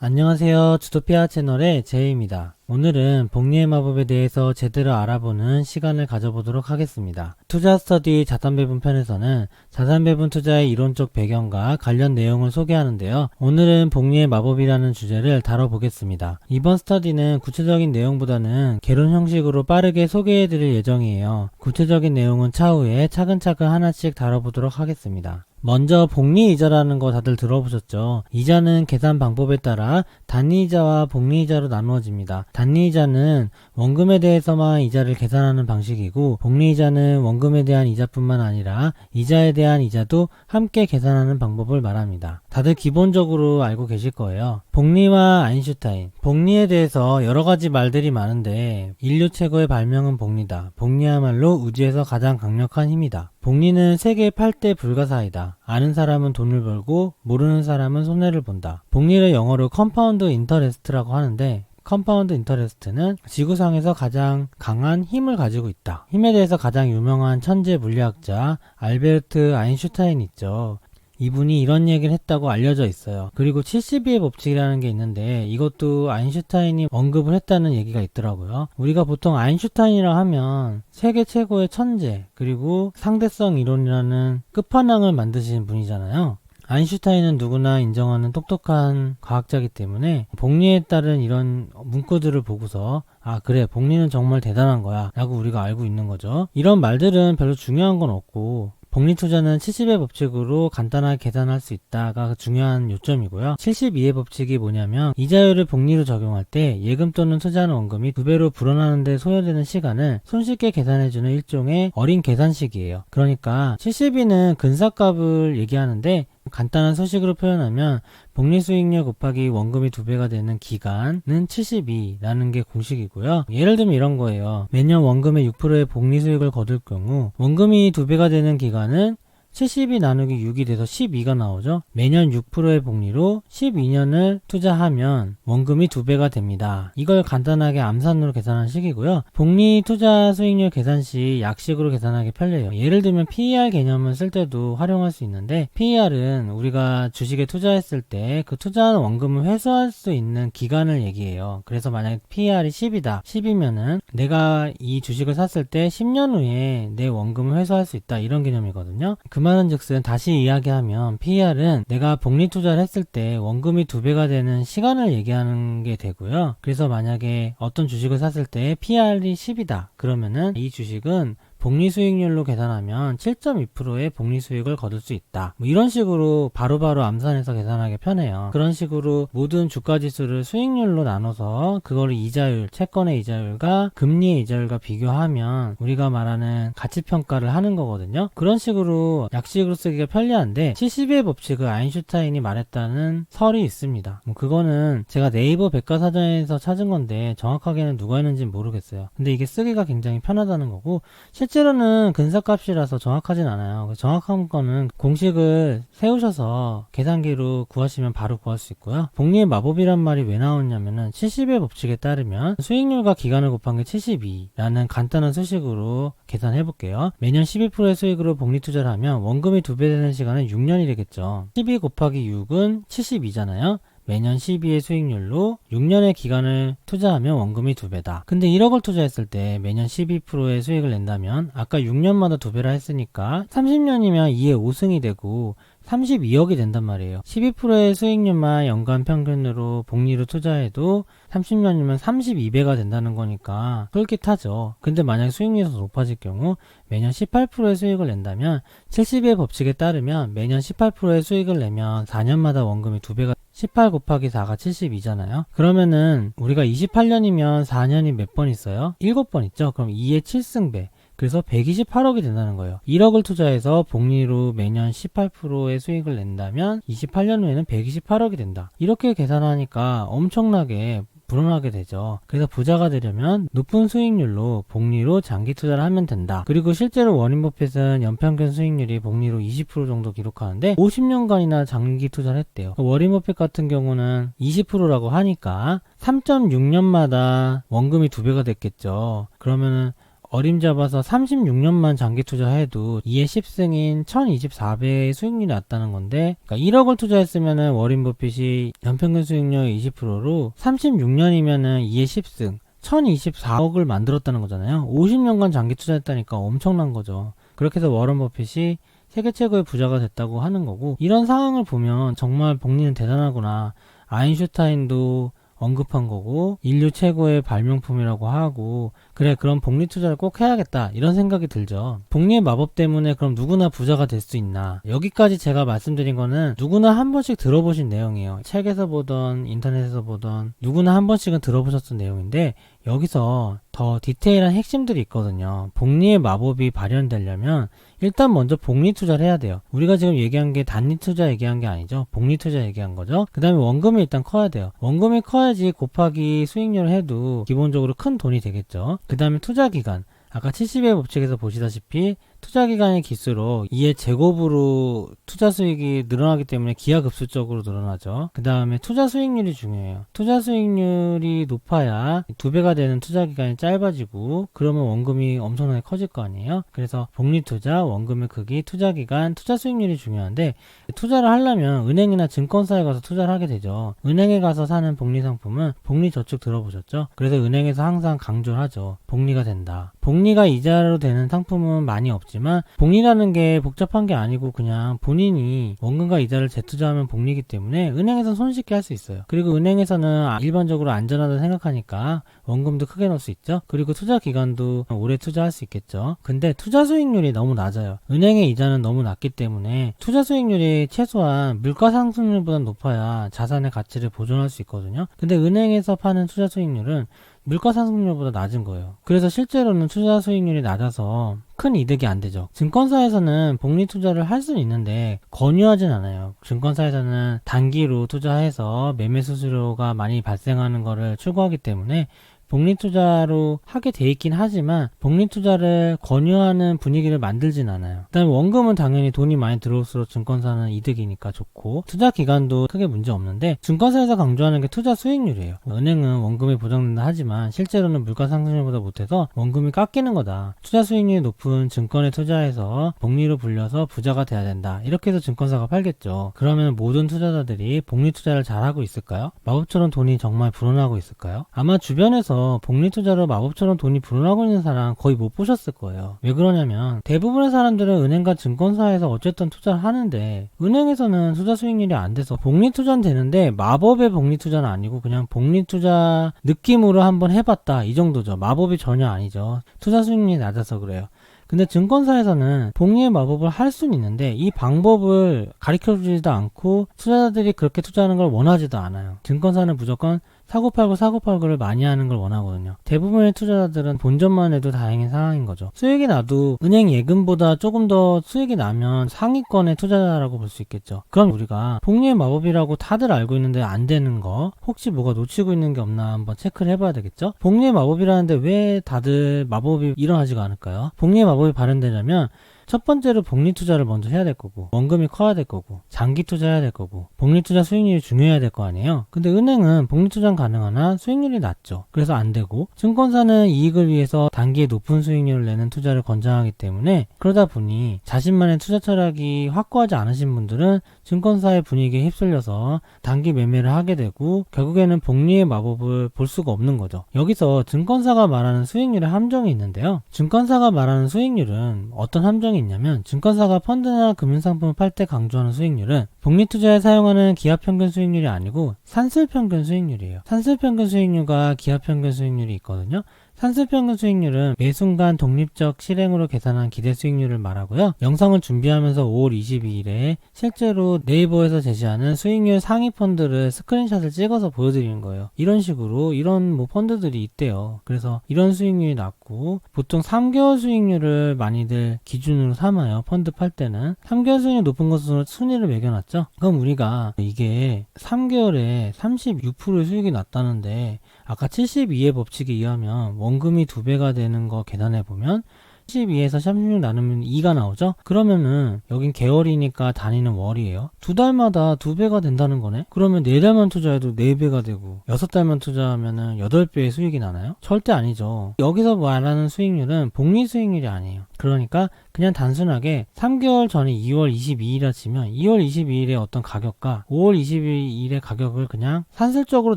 안녕하세요. 주토피아 채널의 제이입니다. 오늘은 복리의 마법에 대해서 제대로 알아보는 시간을 가져보도록 하겠습니다. 투자 스터디 자산 배분 편에서는 자산 배분 투자의 이론적 배경과 관련 내용을 소개하는데요. 오늘은 복리의 마법이라는 주제를 다뤄보겠습니다. 이번 스터디는 구체적인 내용보다는 개론 형식으로 빠르게 소개해드릴 예정이에요. 구체적인 내용은 차후에 차근차근 하나씩 다뤄보도록 하겠습니다. 먼저 복리 이자라는 거 다들 들어보셨죠? 이자는 계산 방법에 따라 단위 이자와 복리 이자로 나누어집니다. 단위 이자는 원금에 대해서만 이자를 계산하는 방식이고 복리 이자는 원금에 대한 이자뿐만 아니라 이자에 대한 이자도 함께 계산하는 방법을 말합니다. 다들 기본적으로 알고 계실 거예요. 복리와 아인슈타인. 복리에 대해서 여러 가지 말들이 많은데 인류 최고의 발명은 복리다. 복리야말로 우주에서 가장 강력한 힘이다. 복리는 세계 8대 불가사이다. 아는 사람은 돈을 벌고 모르는 사람은 손해를 본다. 복리를 영어로 컴파운드 인터레스트라고 하는데 컴파운드 인터레스트는 지구상에서 가장 강한 힘을 가지고 있다. 힘에 대해서 가장 유명한 천재 물리학자 알베르트 아인슈타인 있죠. 이분이 이런 얘기를 했다고 알려져 있어요. 그리고 72의 법칙이라는 게 있는데 이것도 아인슈타인이 언급을 했다는 얘기가 있더라고요. 우리가 보통 아인슈타인이라 하면 세계 최고의 천재 그리고 상대성 이론이라는 끝판왕을 만드신 분이잖아요. 아인슈타인은 누구나 인정하는 똑똑한 과학자이기 때문에 복리에 따른 이런 문구들을 보고서 아 그래 복리는 정말 대단한 거야 라고 우리가 알고 있는 거죠. 이런 말들은 별로 중요한 건 없고 복리 투자는 70의 법칙으로 간단하게 계산할 수 있다가 중요한 요점이고요. 72의 법칙이 뭐냐면 이자율을 복리로 적용할 때 예금 또는 투자하는 원금이 두 배로 불어나는 데 소요되는 시간을 손쉽게 계산해주는 일종의 어린 계산식이에요. 그러니까 72는 근사값을 얘기하는데 간단한 소식으로 표현하면 복리 수익률 곱하기 원금이 두 배가 되는 기간은 72라는 게 공식이고요. 예를 들면 이런 거예요. 매년 원금의 6%의 복리 수익을 거둘 경우 원금이 두 배가 되는 기간은 70이 나누기 6이 돼서 12가 나오죠. 매년 6%의 복리로 12년을 투자하면 원금이 2배가 됩니다. 이걸 간단하게 암산으로 계산한 식이고요. 복리 투자 수익률 계산 시 약식으로 계산하기 편리해요. 예를 들면 PER 개념을 쓸 때도 활용할 수 있는데 PER은 우리가 주식에 투자했을 때 그 투자한 원금을 회수할 수 있는 기간을 얘기해요. 그래서 만약에 PER이 10이다. 10이면은 내가 이 주식을 샀을 때 10년 후에 내 원금을 회수할 수 있다. 이런 개념이거든요. 그 말은 즉슨 다시 이야기하면 PER은 내가 복리 투자를 했을 때 원금이 두 배가 되는 시간을 얘기하는 게 되고요. 그래서 만약에 어떤 주식을 샀을 때 PER이 10이다. 그러면은 이 주식은 복리 수익률로 계산하면 7.2%의 복리 수익을 거둘 수 있다. 뭐 이런 식으로 바로바로 암산해서 계산하기 편해요. 그런 식으로 모든 주가 지수를 수익률로 나눠서 그거를 이자율, 채권의 이자율과 금리의 이자율과 비교하면 우리가 말하는 가치 평가를 하는 거거든요. 그런 식으로 약식으로 쓰기가 편리한데 70의 법칙을 아인슈타인이 말했다는 설이 있습니다. 뭐 그거는 제가 네이버 백과사전에서 찾은 건데 정확하게는 누가 했는지 모르겠어요. 근데 이게 쓰기가 굉장히 편하다는 거고 실제 로는 근사값이라서 정확하진 않아요. 정확한 거는 공식을 세우셔서 계산기로 구하시면 바로 구할 수 있고요. 복리의 마법이란 말이 왜 나오냐면은 70의 법칙에 따르면 수익률과 기간을 곱한 게 72라는 간단한 수식으로 계산해 볼게요. 매년 12%의 수익으로 복리 투자를 하면 원금이 두 배 되는 시간은 6년이 되겠죠. 12 곱하기 6은 72잖아요. 매년 12의 수익률로 6년의 기간을 투자하면 원금이 2배다. 근데 1억을 투자했을 때 매년 12%의 수익을 낸다면 아까 6년마다 2배라 했으니까 30년이면 2의 5승이 되고 32억이 된단 말이에요. 12%의 수익률만 연간 평균으로 복리로 투자해도 30년이면 32배가 된다는 거니까 솔깃하죠. 근데 만약 수익률이 더 높아질 경우 매년 18%의 수익을 낸다면 70의 법칙에 따르면 매년 18%의 수익을 내면 4년마다 원금이 2배가 18 곱하기 4가 72잖아요. 그러면은 우리가 28년이면 4년이 몇 번 있어요? 7번 있죠? 그럼 2의 7승배. 그래서 128억이 된다는 거예요. 1억을 투자해서 복리로 매년 18%의 수익을 낸다면 28년 후에는 128억이 된다. 이렇게 계산하니까 엄청나게 불어나게 되죠. 그래서 부자가 되려면 높은 수익률로 복리로 장기 투자를 하면 된다. 그리고 실제로 워린 버핏은 연평균 수익률이 복리로 20% 정도 기록하는데 50년간이나 장기 투자를 했대요. 워린 버핏 같은 경우는 20%라고 하니까 3.6년마다 원금이 두 배가 됐겠죠. 그러면은 어림잡아서 36년만 장기 투자해도 2의 10승인 1024배의 수익률이 났다는 건데 그러니까 1억을 투자했으면은 워린 버핏이 연평균 수익률 20%로 36년이면은 2의 10승 1024억을 만들었다는 거잖아요. 50년간 장기 투자했다니까 엄청난 거죠. 그렇게 해서 워런 버핏이 세계 최고의 부자가 됐다고 하는 거고 이런 상황을 보면 정말 복리는 대단하구나. 아인슈타인도 언급한 거고 인류 최고의 발명품이라고 하고 그래 그럼 복리 투자를 꼭 해야겠다 이런 생각이 들죠. 복리의 마법 때문에 그럼 누구나 부자가 될 수 있나? 여기까지 제가 말씀드린 거는 누구나 한 번씩 들어보신 내용이에요. 책에서 보던 인터넷에서 보던 누구나 한 번씩은 들어보셨던 내용인데 여기서 더 디테일한 핵심들이 있거든요 복리의 마법이 발현되려면 일단 먼저 복리 투자를 해야 돼요. 우리가 지금 얘기한 게 단리 투자 얘기한 게 아니죠. 복리 투자 얘기한 거죠. 그 다음에 원금이 일단 커야 돼요. 원금이 커야지 곱하기 수익률을 해도 기본적으로 큰 돈이 되겠죠. 그 다음에 투자 기간. 아까 70의 법칙에서 보시다시피 투자 기간이 길수록 이의 제곱으로 투자 수익이 늘어나기 때문에 기하급수적으로 늘어나죠. 그 다음에 투자 수익률이 중요해요. 투자 수익률이 높아야 두 배가 되는 투자 기간이 짧아지고 그러면 원금이 엄청나게 커질 거 아니에요. 그래서 복리 투자, 원금의 크기, 투자 기간, 투자 수익률이 중요한데 투자를 하려면 은행이나 증권사에 가서 투자를 하게 되죠. 은행에 가서 사는 복리 상품은 복리 저축 들어보셨죠? 그래서 은행에서 항상 강조를 하죠. 복리가 된다. 복리가 이자로 되는 상품은 많이 없 지만 복리라는 게 복잡한 게 아니고 그냥 본인이 원금과 이자를 재투자하면 복리기 때문에 은행에서 손쉽게 할 수 있어요. 그리고 은행에서는 일반적으로 안전하다 생각하니까 원금도 크게 넣을 수 있죠. 그리고 투자 기간도 오래 투자할 수 있겠죠. 근데 투자 수익률이 너무 낮아요. 은행의 이자는 너무 낮기 때문에 투자 수익률이 최소한 물가 상승률보다 높아야 자산의 가치를 보존할 수 있거든요. 근데 은행에서 파는 투자 수익률은 물가 상승률보다 낮은 거예요. 그래서 실제로는 투자 수익률이 낮아서 큰 이득이 안 되죠. 증권사에서는 복리 투자를 할 수는 있는데 권유하진 않아요. 증권사에서는 단기로 투자해서 매매 수수료가 많이 발생하는 거를 추구하기 때문에 복리 투자로 하게 돼 있긴 하지만 복리 투자를 권유하는 분위기를 만들진 않아요. 일단 원금은 당연히 돈이 많이 들어올수록 증권사는 이득이니까 좋고 투자 기간도 크게 문제 없는데 증권사에서 강조하는 게 투자 수익률이에요. 은행은 원금이 보장된다 하지만 실제로는 물가 상승률보다 못해서 원금이 깎이는 거다. 투자 수익률이 높은 증권에 투자해서 복리로 불려서 부자가 돼야 된다. 이렇게 해서 증권사가 팔겠죠. 그러면 모든 투자자들이 복리 투자를 잘하고 있을까요? 마법처럼 돈이 정말 불어나고 있을까요? 아마 주변에서 복리 투자로 마법처럼 돈이 불어나고 있는 사람 거의 못 보셨을 거예요. 왜 그러냐면 대부분의 사람들은 은행과 증권사에서 어쨌든 투자를 하는데 은행에서는 투자 수익률이 안 돼서 복리 투자는 되는데 마법의 복리 투자는 아니고 그냥 복리 투자 느낌으로 한번 해봤다 이 정도죠. 마법이 전혀 아니죠. 투자 수익률이 낮아서 그래요. 근데 증권사에서는 복리의 마법을 할 수는 있는데 이 방법을 가르쳐 주지도 않고 투자자들이 그렇게 투자하는 걸 원하지도 않아요. 증권사는 무조건 사고팔고 사고팔고를 많이 하는 걸 원하거든요. 대부분의 투자자들은 본전만 해도 다행인 상황인 거죠. 수익이 나도 은행 예금보다 조금 더 수익이 나면 상위권의 투자자라고 볼 수 있겠죠. 그럼 우리가 복리의 마법이라고 다들 알고 있는데 안 되는 거 혹시 뭐가 놓치고 있는 게 없나 한번 체크를 해봐야 되겠죠. 복리의 마법이라는데 왜 다들 마법이 일어나지가 않을까요? 복리의 마법이 발현되려면 첫 번째로 복리 투자를 먼저 해야 될 거고 원금이 커야 될 거고 장기 투자해야 될 거고 복리 투자 수익률이 중요해야 될 거 아니에요. 근데 은행은 복리 투자는 가능하나 수익률이 낮죠. 그래서 안 되고 증권사는 이익을 위해서 단기에 높은 수익률을 내는 투자를 권장하기 때문에 그러다 보니 자신만의 투자 철학이 확고하지 않으신 분들은 증권사의 분위기에 휩쓸려서 단기 매매를 하게 되고 결국에는 복리의 마법을 볼 수가 없는 거죠. 여기서 증권사가 말하는 수익률의 함정이 있는데요. 증권사가 말하는 수익률은 어떤 함정이 있냐면 증권사가 펀드나 금융상품을 팔 때 강조하는 수익률은 복리 투자에 사용하는 기업 평균 수익률이 아니고 산술 평균 수익률이에요. 산술 평균 수익률과 기업 평균 수익률이 있거든요. 산술평균 수익률은 매 순간 독립적 실행으로 계산한 기대 수익률을 말하고요. 영상을 준비하면서 5월 22일에 실제로 네이버에서 제시하는 수익률 상위 펀드를 스크린샷을 찍어서 보여드리는 거예요. 이런 식으로 이런 뭐 펀드들이 있대요. 그래서 이런 수익률이 낮고 보통 3개월 수익률을 많이들 기준으로 삼아요. 펀드 팔 때는 3개월 수익률 높은 것으로 순위를 매겨놨죠. 그럼 우리가 이게 3개월에 36%의 수익이 났다는데 아까 72의 법칙에 의하면 원금이 두 배가 되는 거 계산해 보면 12에서 36 나누면 2가 나오죠? 그러면은 여긴 개월이니까 단위는 월이에요. 두 달마다 두 배가 된다는 거네? 그러면 네 달만 투자해도 네 배가 되고 여섯 달만 투자하면은 여덟 배의 수익이 나나요? 절대 아니죠. 여기서 말하는 수익률은 복리 수익률이 아니에요. 그러니까 그냥 단순하게 3개월 전에 2월 22일이라 치면 2월 22일의 어떤 가격과 5월 22일의 가격을 그냥 산술적으로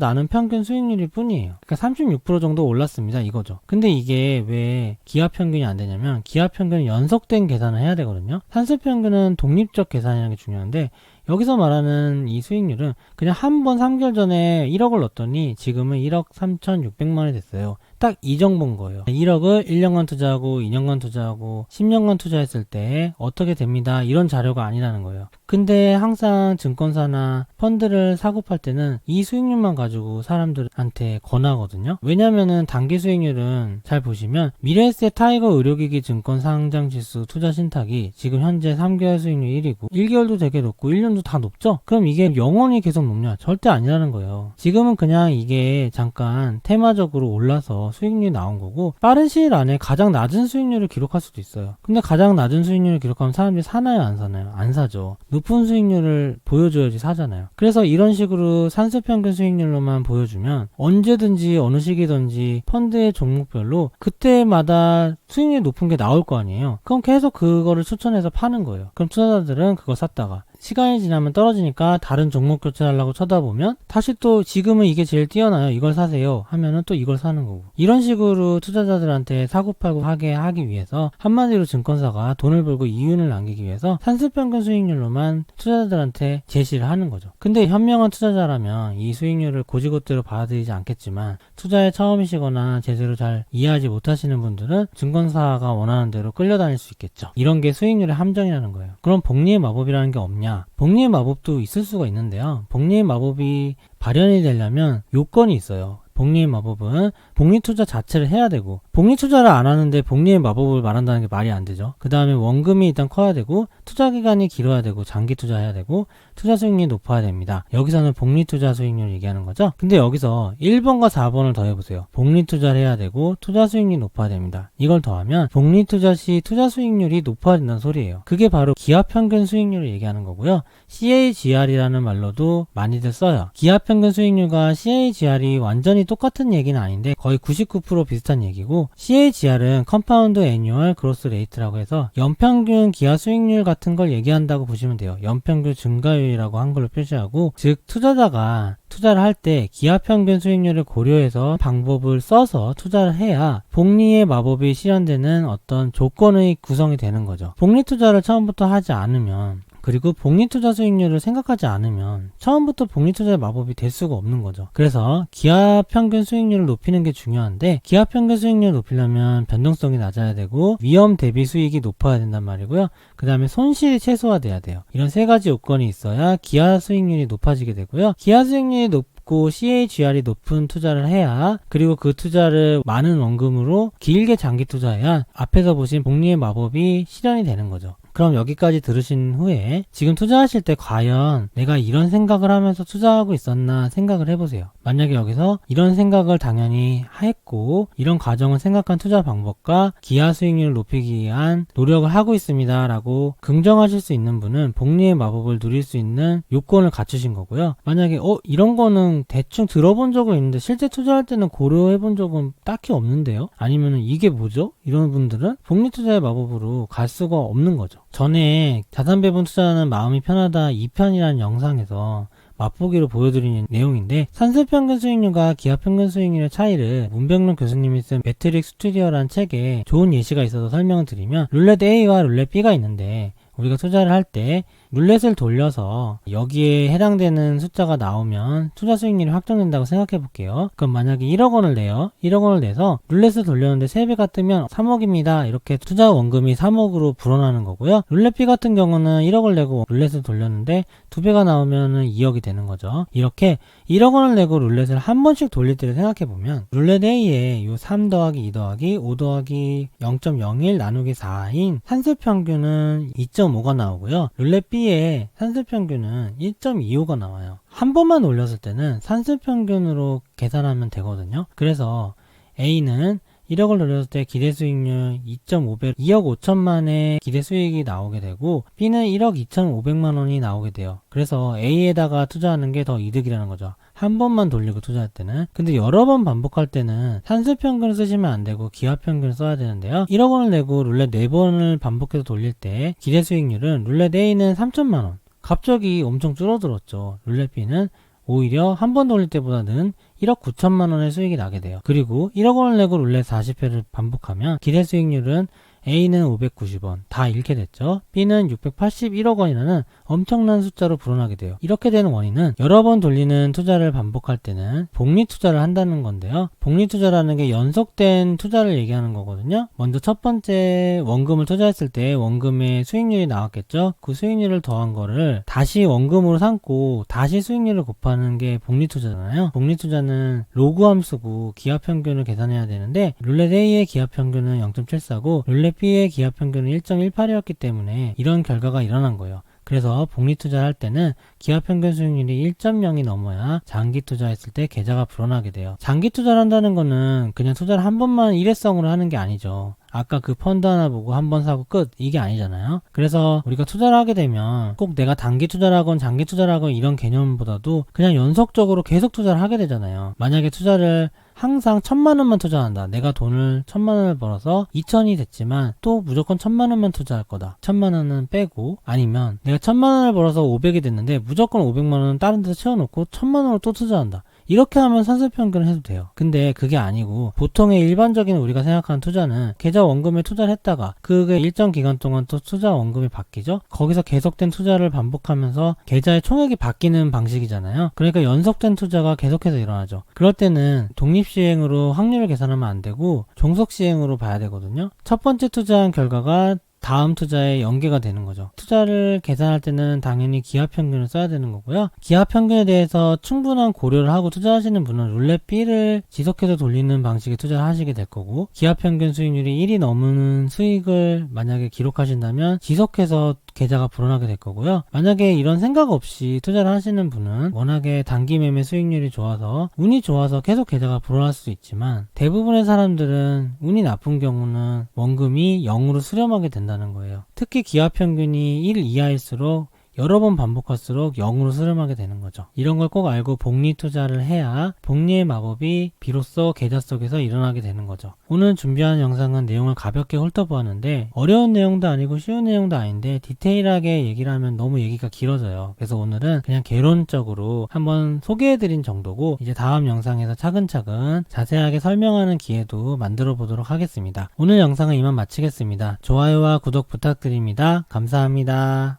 나눈 평균 수익률일 뿐이에요. 그러니까 36% 정도 올랐습니다. 이거죠. 근데 이게 왜 기하 평균이 안 되냐면 기하 평균은 연속된 계산을 해야 되거든요. 산술 평균은 독립적 계산이라는 게 중요한데 여기서 말하는 이 수익률은 그냥 한 번 3개월 전에 1억을 넣었더니 지금은 1억 3,600만 원이 됐어요. 딱이 정도인 거예요. 1억을 1년간 투자하고 2년간 투자하고 10년간 투자했을 때 어떻게 됩니다. 이런 자료가 아니라는 거예요. 근데 항상 증권사나 펀드를 사고 팔 때는 이 수익률만 가지고 사람들한테 권하거든요. 왜냐면은 단기 수익률은 잘 보시면 미래에셋 타이거 의료기기 증권 상장 지수 투자 신탁이 지금 현재 3개월 수익률 1위고 1개월도 되게 높고 1년도 다 높죠? 그럼 이게 영원히 계속 높냐? 절대 아니라는 거예요. 지금은 그냥 이게 잠깐 테마적으로 올라서 수익률이 나온 거고 빠른 시일 안에 가장 낮은 수익률을 기록할 수도 있어요. 근데 가장 낮은 수익률을 기록하면 사람들이 사나요? 안 사나요? 안 사죠. 높은 수익률을 보여줘야지 사잖아요. 그래서 이런 식으로 산수평균 수익률로만 보여주면 언제든지 어느 시기든지 펀드의 종목별로 그때마다 수익률이 높은 게 나올 거 아니에요. 그럼 계속 그거를 추천해서 파는 거예요. 그럼 투자자들은 그거 샀다가 시간이 지나면 떨어지니까 다른 종목 교체하려고 쳐다보면 다시 또 지금은 이게 제일 뛰어나요. 이걸 사세요. 하면은 또 이걸 사는 거고. 이런 식으로 투자자들한테 사고팔고 하게 하기 위해서 한마디로 증권사가 돈을 벌고 이윤을 남기기 위해서 산술평균 수익률로만 투자자들한테 제시를 하는 거죠. 근데 현명한 투자자라면 이 수익률을 고지고대로 받아들이지 않겠지만 투자에 처음이시거나 제대로 잘 이해하지 못하시는 분들은 증권사가 원하는 대로 끌려다닐 수 있겠죠. 이런 게 수익률의 함정이라는 거예요. 그럼 복리의 마법이라는 게 없냐? 복리의 마법도 있을 수가 있는데요. 복리의 마법이 발현이 되려면 요건이 있어요. 복리의 마법은 복리 투자 자체를 해야 되고 복리 투자를 안 하는데 복리의 마법을 말한다는 게 말이 안 되죠. 그 다음에 원금이 일단 커야 되고 투자 기간이 길어야 되고 장기 투자해야 되고 투자 수익률이 높아야 됩니다. 여기서는 복리 투자 수익률 얘기하는 거죠. 근데 여기서 1번과 4번을 더해보세요. 복리 투자를 해야 되고 투자 수익률이 높아야 됩니다. 이걸 더하면 복리 투자 시 투자 수익률이 높아진다는 소리예요. 그게 바로 기하 평균 수익률을 얘기하는 거고요. CAGR이라는 말로도 많이들 써요. 기하 평균 수익률과 CAGR이 완전히 똑같은 얘기는 아닌데 거의 99% 비슷한 얘기고 CAGR은 컴파운드 애뉴얼 그로스 레이트라고 해서 연평균 기하 수익률 같은 걸 얘기한다고 보시면 돼요. 연평균 증가율이라고 한글로 표시하고 즉 투자자가 투자를 할 때 기하 평균 수익률을 고려해서 방법을 써서 투자를 해야 복리의 마법이 실현되는 어떤 조건의 구성이 되는 거죠. 복리 투자를 처음부터 하지 않으면 그리고 복리투자 수익률을 생각하지 않으면 처음부터 복리투자의 마법이 될 수가 없는 거죠. 그래서 기하 평균 수익률을 높이는 게 중요한데 기하 평균 수익률을 높이려면 변동성이 낮아야 되고 위험 대비 수익이 높아야 된단 말이고요. 그 다음에 손실이 최소화돼야 돼요. 이런 세 가지 요건이 있어야 기하 수익률이 높아지게 되고요. 기하 수익률이 높고 CAGR이 높은 투자를 해야 그리고 그 투자를 많은 원금으로 길게 장기 투자해야 앞에서 보신 복리의 마법이 실현이 되는 거죠. 그럼 여기까지 들으신 후에 지금 투자하실 때 과연 내가 이런 생각을 하면서 투자하고 있었나 생각을 해보세요. 만약에 여기서 이런 생각을 당연히 했고 이런 과정을 생각한 투자 방법과 기하 수익률을 높이기 위한 노력을 하고 있습니다 라고 긍정하실 수 있는 분은 복리의 마법을 누릴 수 있는 요건을 갖추신 거고요. 만약에 어 이런 거는 대충 들어본 적은 있는데 실제 투자할 때는 고려해 본 적은 딱히 없는데요. 아니면 이게 뭐죠? 이런 분들은 복리 투자의 마법으로 갈 수가 없는 거죠. 전에 자산 배분 투자하는 마음이 편하다 2편이라는 영상에서 맛보기로 보여드리는 내용인데 산술평균 수익률과 기하평균 수익률의 차이를 문병론 교수님이 쓴 매트릭 스튜디오라는 책에 좋은 예시가 있어서 설명을 드리면 룰렛 A와 룰렛 B가 있는데 우리가 투자를 할때 룰렛을 돌려서 여기에 해당되는 숫자가 나오면 투자 수익률이 확정된다고 생각해 볼게요. 그럼 만약에 1억 원을 내요. 1억 원을 내서 룰렛을 돌렸는데 3배가 뜨면 3억입니다. 이렇게 투자 원금이 3억으로 불어나는 거고요. 룰렛 B 같은 경우는 1억을 내고 룰렛을 돌렸는데 2배가 나오면 2억이 되는 거죠. 이렇게 1억 원을 내고 룰렛을 한 번씩 돌릴 때를 생각해 보면 룰렛 A에 요3 더하기 2 더하기 5 더하기 0.01 나누기 4인 산술 평균은 2.5가 나오고요. 룰렛 B 의 산술 평균은 1.25가 나와요. 한 번만 올렸을 때는 산술 평균으로 계산하면 되거든요. 그래서 A는 1억을 돌렸을 때 기대 수익률 2.5배 2억 5천만의 기대 수익이 나오게 되고 B는 1억 2,500만 원이 나오게 돼요. 그래서 A에다가 투자하는 게 더 이득이라는 거죠. 한 번만 돌리고 투자할 때는. 근데 여러 번 반복할 때는 산수 평균을 쓰시면 안 되고 기하평균을 써야 되는데요. 1억 원을 내고 룰렛 4번을 반복해서 돌릴 때 기대 수익률은 룰렛 A는 3천만 원. 갑자기 엄청 줄어들었죠. 룰렛 B는 오히려 한 번 돌릴 때보다는 1억 9천만 원의 수익이 나게 돼요. 그리고 1억 원을 내고 룰렛 40회를 반복하면 기대 수익률은 A는 590원 다 잃게 됐죠. B는 681억 원이라는 엄청난 숫자로 불어나게 돼요. 이렇게 되는 원인은 여러 번 돌리는 투자를 반복할 때는 복리 투자를 한다는 건데요. 복리 투자라는 게 연속된 투자를 얘기하는 거거든요. 먼저 첫 번째 원금을 투자했을 때 원금의 수익률이 나왔겠죠. 그 수익률을 더한 거를 다시 원금으로 삼고 다시 수익률을 곱하는 게 복리 투자잖아요. 복리 투자는 로그 함수고 기하 평균을 계산해야 되는데 룰렛 A의 기하 평균은 0.74고 룰렛 B의 기하 평균은 1.18이었기 때문에 이런 결과가 일어난 거예요. 그래서 복리 투자를 할 때는 기하 평균 수익률이 1.0이 넘어야 장기 투자했을 때 계좌가 불어나게 돼요. 장기 투자를 한다는 거는 그냥 투자를 한 번만 일회성으로 하는 게 아니죠. 아까 그 펀드 하나 보고 한 번 사고 끝 이게 아니잖아요. 그래서 우리가 투자를 하게 되면 꼭 내가 단기 투자를 하건 장기 투자를 하건 이런 개념보다도 그냥 연속적으로 계속 투자를 하게 되잖아요. 만약에 투자를 항상 천만 원만 투자한다. 내가 돈을 천만 원을 벌어서 이천이 됐지만 또 무조건 천만 원만 투자할 거다. 천만 원은 빼고 아니면 내가 천만 원을 벌어서 오백이 됐는데 무조건 오백만 원은 다른 데서 채워놓고 천만 원을 또 투자한다. 이렇게 하면 산술평균을 해도 돼요. 근데 그게 아니고 보통의 일반적인 우리가 생각하는 투자는 계좌 원금에 투자를 했다가 그게 일정 기간 동안 또 투자 원금이 바뀌죠. 거기서 계속된 투자를 반복하면서 계좌의 총액이 바뀌는 방식이잖아요. 그러니까 연속된 투자가 계속해서 일어나죠. 그럴 때는 독립시행으로 확률을 계산하면 안 되고 종속시행으로 봐야 되거든요. 첫 번째 투자한 결과가 다음 투자에 연계가 되는 거죠. 투자를 계산할 때는 당연히 기하 평균을 써야 되는 거고요. 기하 평균에 대해서 충분한 고려를 하고 투자하시는 분은 룰렛 B를 지속해서 돌리는 방식의 투자를 하시게 될 거고 기하 평균 수익률이 1이 넘는 수익을 만약에 기록하신다면 지속해서 계좌가 불어나게 될 거고요. 만약에 이런 생각 없이 투자를 하시는 분은 워낙에 단기 매매 수익률이 좋아서 운이 좋아서 계속 계좌가 불어날 수 있지만 대부분의 사람들은 운이 나쁜 경우는 원금이 0으로 수렴하게 된다는 거예요. 특히 기하 평균이 1 이하일수록 여러 번 반복할수록 0으로 수렴하게 되는 거죠. 이런 걸 꼭 알고 복리 투자를 해야 복리의 마법이 비로소 계좌 속에서 일어나게 되는 거죠. 오늘 준비한 영상은 내용을 가볍게 훑어보았는데 어려운 내용도 아니고 쉬운 내용도 아닌데 디테일하게 얘기를 하면 너무 얘기가 길어져요. 그래서 오늘은 그냥 개론적으로 한번 소개해드린 정도고 이제 다음 영상에서 차근차근 자세하게 설명하는 기회도 만들어 보도록 하겠습니다. 오늘 영상은 이만 마치겠습니다. 좋아요와 구독 부탁드립니다. 감사합니다.